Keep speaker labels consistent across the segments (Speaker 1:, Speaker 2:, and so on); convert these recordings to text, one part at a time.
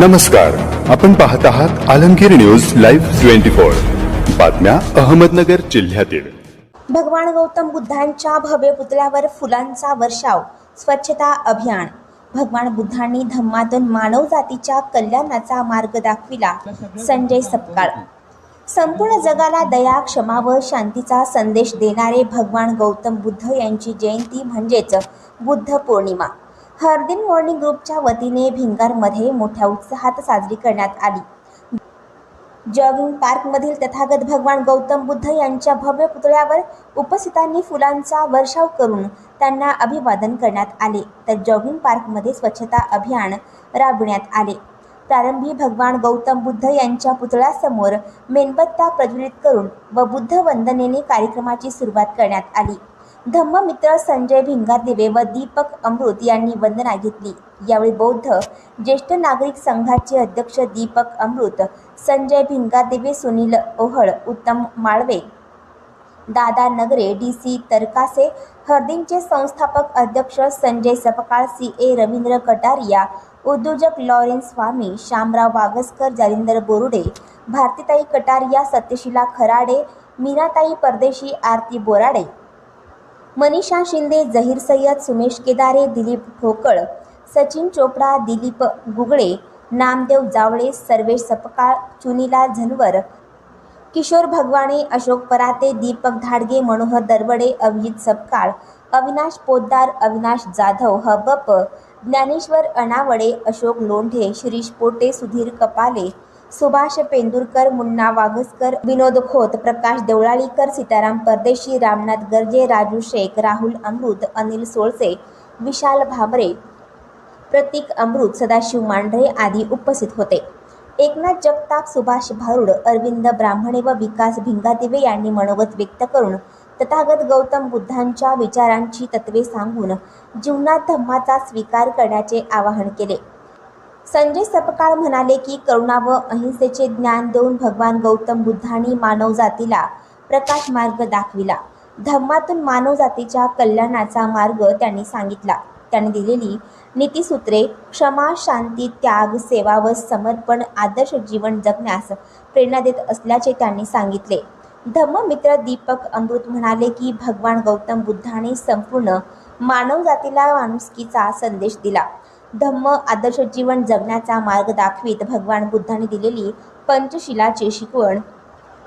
Speaker 1: नमस्कार. आपण पाहत आहात Alamgir news live twenty four. बातम्या अहमदनगर जिल्ह्यातील.
Speaker 2: भगवान गौतम बुद्धांच्या भव्य पुतळ्यावर फुलांचा वर्षाव स्वच्छता अभियान. भगवान बुद्धांनी धम्मातून मानव जातीच्या कल्याणाचा मार्ग दाखविला. संजय सपकाळ. संपूर्ण जगाला दया क्षमा व शांतीचा संदेश देणारे भगवान गौतम बुद्ध यांची जयंती म्हणजेच बुद्ध पौर्णिमा. हरदिन मॉर्निंग ग्रुपच्या वतीने भिंगारमध्ये मोठ्या उत्साहात साजरी करण्यात आली. जॉगिंग पार्कमधील तथागत भगवान गौतम बुद्ध यांच्या भव्य पुतळ्यावर उपस्थितांनी फुलांचा वर्षाव करून त्यांना अभिवादन करण्यात आले. तर जॉगिंग पार्कमध्ये स्वच्छता अभियान राबविण्यात आले. प्रारंभी भगवान गौतम बुद्ध यांच्या पुतळ्यासमोर मेणबत्त्या प्रज्वलित करून व बुद्ध वंदनेने कार्यक्रमाची सुरुवात करण्यात आली. धम्ममित्र संजय भिंगादेवे व दीपक अमृत यांनी वंदना घेतली. यावेळी बौद्ध ज्येष्ठ नागरिक संघाचे अध्यक्ष दीपक अमृत संजय भिंगादेवे सुनील ओहळ उत्तम माळवे दादा नगरे डी सी तरकासे हर्दिंगचे संस्थापक अध्यक्ष संजय सपकाळ सी ए रवींद्र कटारिया उद्योजक लॉरेन्स स्वामी शामराव वागसकर जालिंदर बोरुडे भारतीताई कटारिया सत्यशिला खराडे मीनाताई परदेशी आरती बोराडे मनीषा शिंदे जहीर सय्यद सुमेश केदारे दिलीप ठोकळ सचिन चोपडा दिलीप गुगळे नामदेव जावळे सर्वेश सपकाळ चुनीला झनवर किशोर भगवाणे अशोक पराते दीपक धाडगे मनोहर दरवडे अभिजित सपकाळ अविनाश पोद्दार अविनाश जाधव हबप ज्ञानेश्वर अनावडे अशोक लोंढे शिरीष पोटे सुधीर कपाले सुभाष पेंदुरकर मुन्ना वाघसकर विनोद खोत प्रकाश देवळालीकर सीताराम परदेशी रामनाथ गर्जे राजू शेख राहुल अमृत अनिल सोळसे विशाल भाबरे प्रतीक अमृत सदाशिव मांढरे आदी उपस्थित होते. एकनाथ जगताप सुभाष भारुड अरविंद ब्राह्मणे व विकास भिंगादिवे यांनी मनोगत व्यक्त करून तथागत गौतम बुद्धांच्या विचारांची तत्वे सांगून जीवनात धम्माचा स्वीकार करण्याचे आवाहन केले. संजय सपकाळ म्हणाले की करुणा व अहिंसेचे ज्ञान देऊन भगवान गौतम बुद्धांनी मानवजातीला प्रकाश मार्ग दाखविला. धम्मातून मानवजातीच्या कल्याणाचा मार्ग त्यांनी सांगितला. त्यांनी दिलेली नीतिसूत्रे क्षमा शांती त्याग सेवा व समर्पण आदर्श जीवन जगण्यास प्रेरणा देत असल्याचे त्यांनी सांगितले. धम्ममित्र दीपक अमृत म्हणाले की भगवान गौतम बुद्धाने संपूर्ण मानवजातीला माणुसकीचा संदेश दिला. धम्म आदर्श जीवन जगण्याचा मार्ग दाखवीत भगवान बुद्धाने दिलेली पंचशिलाची शिकवण.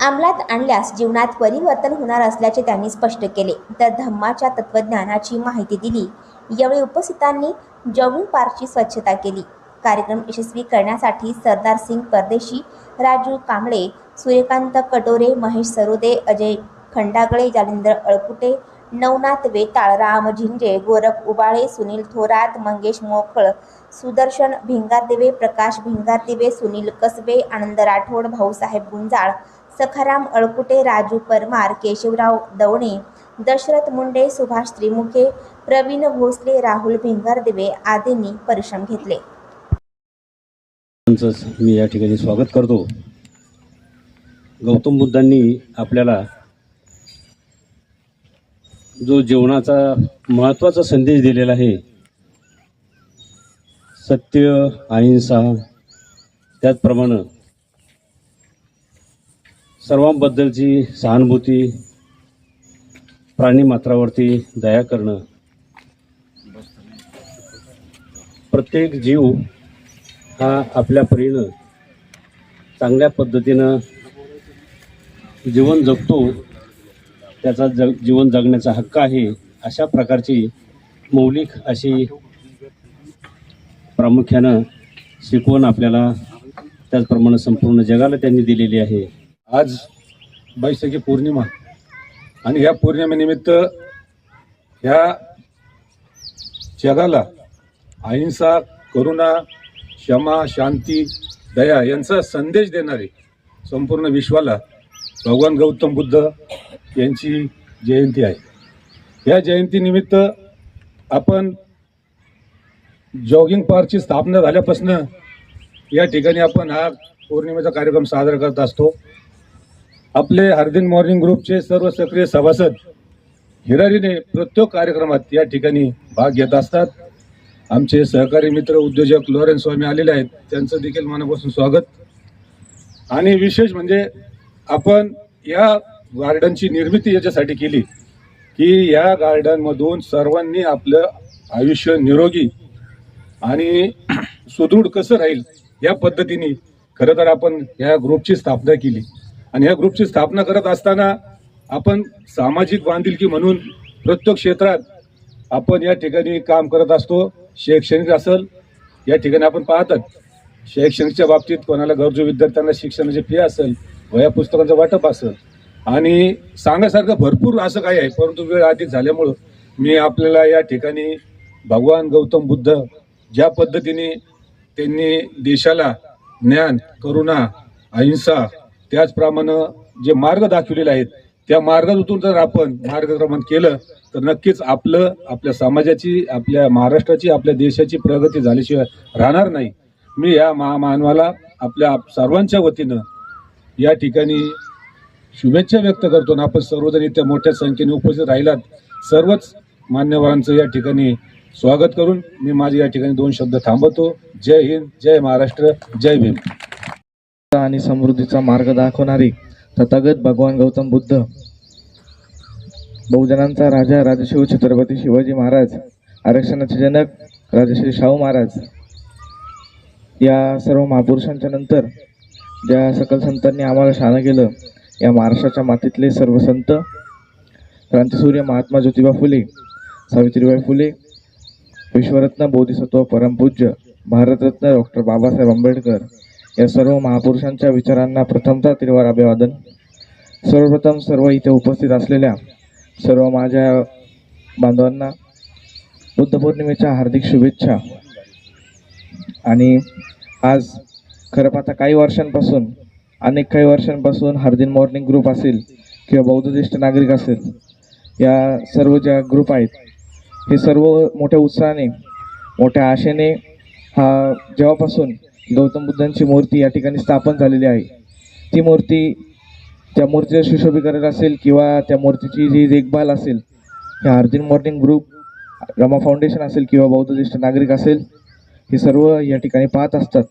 Speaker 2: अंमलात आणल्यास जीवनात परिवर्तन होणार असल्याचे त्यांनी स्पष्ट केले. तर धम्माच्या तत्त्वज्ञानाची माहिती दिली. यावेळी उपस्थितांनी जॉगिंग पार्कची स्वच्छता केली. कार्यक्रम यशस्वी करण्यासाठी सरदार सिंग परदेशी राजू कांबळे सूर्यकांत कटोरे महेश सरोदे अजय खंडागळे जालिंदर अळकुटे नवनाथ वेताळ राम झिंजे गोरख उबाळे सुनील थोरात मंगेश मोकळ सुदर्शन भिंगारदिवे प्रकाश भिंगारदिवे सुनील कसबे आनंद राठोड भाऊसाहेब गुंजाळ सखाराम अळकुटे राजू परमार केशवराव दवणे दशरथ मुंडे सुभाष त्रिमुखे प्रवीण भोसले राहुल भिंगारदिवे आदींनी परिश्रम घेतले.
Speaker 3: मी या ठिकाणी स्वागत करतो. गौतम बुद्धांनी आपल्याला जो जीवनाचा महत्त्वाचा संदेश दिलेला आहे सत्य अहिंसा त्याचप्रमाणे सर्वांबद्दलची सहानुभूती प्राणीमात्रावरती दया करणं प्रत्येक जीव हा आपल्या परीनं चांगल्या पद्धतीनं जीवन जगतो त्याचा जग जीवन जगण्याचा हक्क आहे अशा प्रकारची मौलिक अशी प्रामुख्यानं शिकवण आपल्याला त्याचप्रमाणे संपूर्ण जगाला त्यांनी दिलेली आहे.
Speaker 4: आज बैसाखी पौर्णिमा आणि ह्या पौर्णिमेनिमित्त ह्या जगाला अहिंसा करुणा क्षमा शांती दया यांचा संदेश देणारे संपूर्ण विश्वाला भगवान गौतम बुद्ध यांची जयंती आहे. या जयंतीनिमित्त आपण जॉगिंग पार्कची स्थापना झाल्यापासून या ठिकाणी आपण हा पौर्णिमेचा कार्यक्रम साजरा करत असतो. आपले हरदिन मॉर्निंग ग्रुपचे सर्व सक्रिय सभासद हिरारीने प्रत्येक कार्यक्रमात या ठिकाणी भाग घेत असतात. आमचे सहकारी मित्र उद्योजक लॉरेन्स स्वामी आलेले आहेत. त्यांचं देखील मनापासून स्वागत. आणि विशेष म्हणजे आपण या गार्डनची निर्मिती याच्यासाठी केली की या गार्डनमधून सर्वांनी आपलं आयुष्य निरोगी आणि सुदृढ कसं राहील या पद्धतीने खरं तर आपण ह्या ग्रुपची स्थापना केली. आणि या ग्रुपची स्थापना करत असताना आपण सामाजिक बांधिलकी म्हणून प्रत्येक क्षेत्रात आपण या ठिकाणी काम करत असतो. शैक्षणिक असेल या ठिकाणी आपण पाहतात. शैक्षणिकच्या बाबतीत कोणाला गरजू विद्यार्थ्यांना शिक्षणाची फी असेल वया पुस्तकांचं वाटप असेल आणि सांगण्यासारखं भरपूर असं काही आहे परंतु वेळ आधीच झाल्यामुळं मी आपल्याला या ठिकाणी भगवान गौतम बुद्ध ज्या पद्धतीने त्यांनी देशाला ज्ञान करुणा अहिंसा त्याचप्रमाणे जे मार्ग दाखवलेले आहेत त्या मार्गातून जर आपण मार्गक्रमण केलं तर नक्कीच आपलं आपल्या समाजाची आपल्या महाराष्ट्राची आपल्या देशाची प्रगती झाल्याशिवाय राहणार नाही. मी या महामानवाला आपल्या आप- सर्वांच्या वतीनं या ठिकाणी शुभेच्छा व्यक्त करतो आणि आपण सर्वजण इथे मोठ्या संख्येने उपस्थित राहिलात. सर्वच मान्यवरांचं या ठिकाणी स्वागत करून मी माझे या ठिकाणी दोन शब्द थांबवतो. जय हिंद जय महाराष्ट्र जय भीम.
Speaker 5: आणि समृद्धीचा मार्ग दाखवणारी तथागत भगवान गौतम बुद्ध बहुजनांचा राजा राजशिव छत्रपती शिवाजी महाराज आरक्षणाचे जनक राजश्री शाहू महाराज या सर्व महापुरुषांच्या नंतर ज्या सकल संतांनी आम्हाला शाळा केलं या महाराष्ट्राच्या मातीतले सर्व संत क्रांतीसूर्य महात्मा ज्योतिबा फुले सावित्रीबाई फुले विश्वरत्न बोधिसत्व परमपूज्य भारतरत्न डॉक्टर बाबासाहेब आंबेडकर या सर्व महापुरुषांच्या विचारांना प्रथमतः तिरवार अभिवादन. सर्वप्रथम सर्व इथे उपस्थित असलेल्या सर्व माझ्या बांधवांना बुद्ध पौर्णिमेच्या हार्दिक शुभेच्छा. आणि आज खरं पाहता काही वर्षांपासून अनेक काही वर्षांपासून हरदिन मॉर्निंग ग्रुप असेल किंवा बौद्धनिष्ठ नागरिक असेल या सर्व ज्या ग्रुप आहेत हे सर्व मोठ्या उत्साहाने मोठ्या आशेने हा जेव्हापासून गौतम बुद्धांची मूर्ती या ठिकाणी स्थापन झालेली आहे ती मूर्ती त्या मूर्तीचं सुशोभीकरण असेल किंवा त्या मूर्तीची जी देखभाल असेल हे Hardin morning group Rama foundation असेल किंवा बौद्धनिष्ठ नागरिक असेल हे सर्व या ठिकाणी पाहत असतात.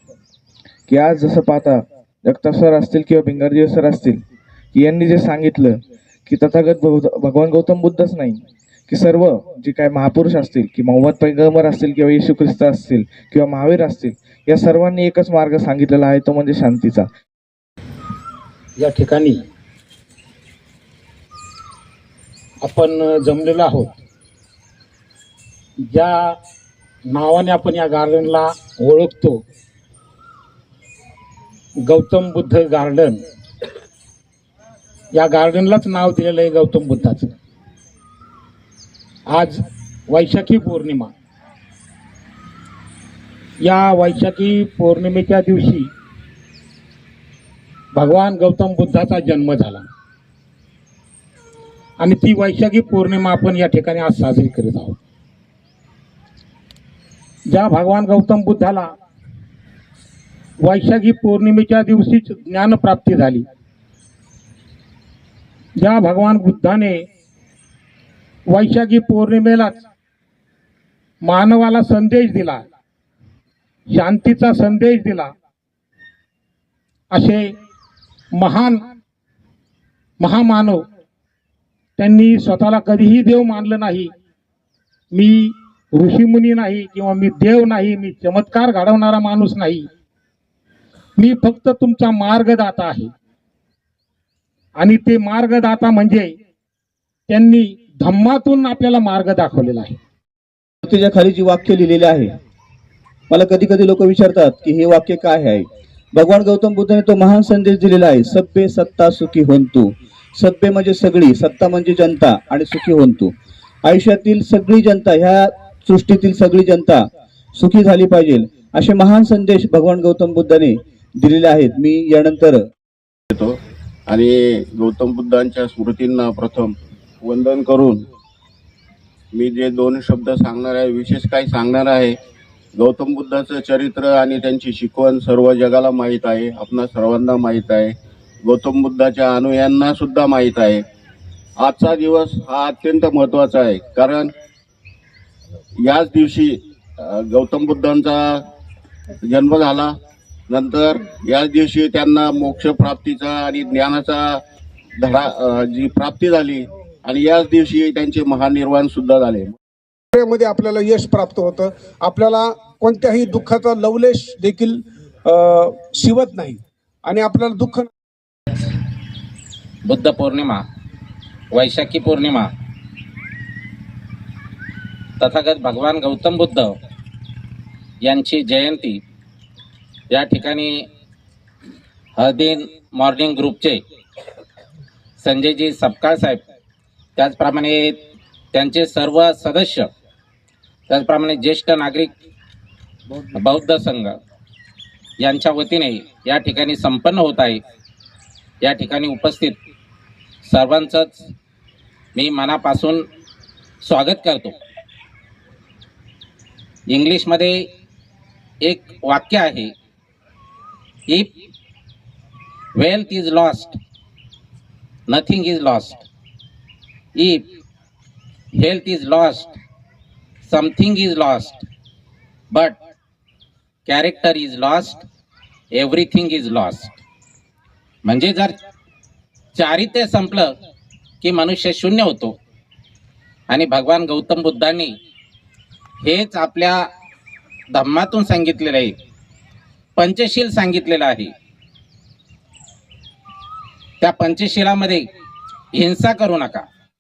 Speaker 5: की आज जसं पाहता जगताप सर असतील किंवा भिंगारदेव सर असतील की यांनी जे सांगितलं की तथागत भगवान गौतम बुद्धच नाही की सर्व जे काय महापुरुष असतील की मोहम्मद पैगंबर असतील किंवा येशू ख्रिस्त असतील किंवा महावीर असतील या सर्वांनी एकच मार्ग सांगितलेला आहे तो म्हणजे शांतीचा.
Speaker 6: या ठिकाणी आपण जमलेलो आहोत. ज्या नावाने आपण या गार्डनला ओळखतो गौतम बुद्ध गार्डन. या गार्डनलाच नाव दिलेलं आहे गौतम बुद्धाचं. आज वैशाखी पौर्णिमा. या वैशाखी पौर्णिमेच्या दिवशी भगवान गौतम बुद्धाचा जन्म झाला. आणि ती वैशाखी पौर्णिमा आपण या ठिकाणी आज साजरी करीत आहोत. ज्या भगवान गौतम बुद्धाला वैशाखी पौर्णिमेच्या दिवशीच ज्ञानप्राप्ती झाली. ज्या भगवान बुद्धाने वैशाखी पौर्णिमेलाच मानवाला संदेश दिला शांतीचा संदेश दिला असे महान महामानव त्यांनी स्वतःला कधीही देव मानलं नाही. मी ऋषीमुनी नाही किंवा मी देव नाही मी चमत्कार घडवणारा माणूस नाही. मी फक्त तुमचा मार्गदाता आहे. आणि ते मार्गदाता म्हणजे त्यांनी धम्मातून आपल्याला मार्ग दाखवलेला आहे.
Speaker 7: त्याच्याखाली जी वाक्य लिहिलेले आहे मला कधी कधी लोक विचारतात की हे वाक्य काय आहे? भगवान गौतम बुद्धाने तो महान संदेश दिलेला आहे सभ्य सत्ता सुखी होंतू. सभ्य म्हणजे सगळी सत्ता म्हणजे जनता आणि सुखी होंतू. आयुष्यातील सगळी जनता ह्या सृष्टीतील सगळी जनता सुखी झाली पाहिजे असे महान संदेश भगवान गौतम बुद्धाने दिलेले आहेत. मी यानंतर
Speaker 8: येतो. आणि गौतम बुद्धांच्या स्मृतींना प्रथम वंदन करून मी जे दोन शब्द सांगणार आहे विशेष काही सांगणार आहे गौतम बुद्धाचं चरित्र आणि त्यांची शिकवण सर्व जगाला माहीत आहे आपणा सर्वांना माहीत आहे. गौतम बुद्धाच्या अनुयांना सुद्धा माहीत आहे. आजचा दिवस हा अत्यंत महत्त्वाचा आहे. कारण याच दिवशी गौतम बुद्धांचा जन्म झाला. नंतर याच दिवशी त्यांना मोक्ष प्राप्तीचा आणि ज्ञानाचा धडा जी प्राप्ती झाली आणि याच दिवशी त्यांचे महानिर्वाण सुद्धा झाले.
Speaker 9: मध्ये आपल्याला यश प्राप्त होतं. आपल्याला कोणत्याही दुःखाचा लवलेश देखील शिवत नाही. आणि आपल्याला दुःख
Speaker 10: बुद्ध पौर्णिमा वैशाखी पौर्णिमा तथागत भगवान गौतम बुद्ध यांची जयंती या ठिकाणी हळदीन मॉर्निंग ग्रुपचे संजयजी सपकाळ साहेब त्याचप्रमाणे त्यांचे सर्व सदस्य त्याचप्रमाणे ज्येष्ठ नागरिक बौद्ध संघ यांच्या वतीने या ठिकाणी संपन्न होत आहे. या ठिकाणी उपस्थित सर्वांचंच मी मनापासून स्वागत करतो. इंग्लिशमध्ये एक वाक्य आहे if wealth is lost nothing is lost If health is lost something is lost but character is lost everything is lost म्हणजे जर चारित्र्य संपलं की मनुष्य शून्य होतो आणि भगवान गौतम बुद्धांनी हेच आपल्या धम्मातून सांगितलेलं आहे पंचशील सांगितलेलं आहे. त्या पंचशिलामध्ये हिंसा करू नका.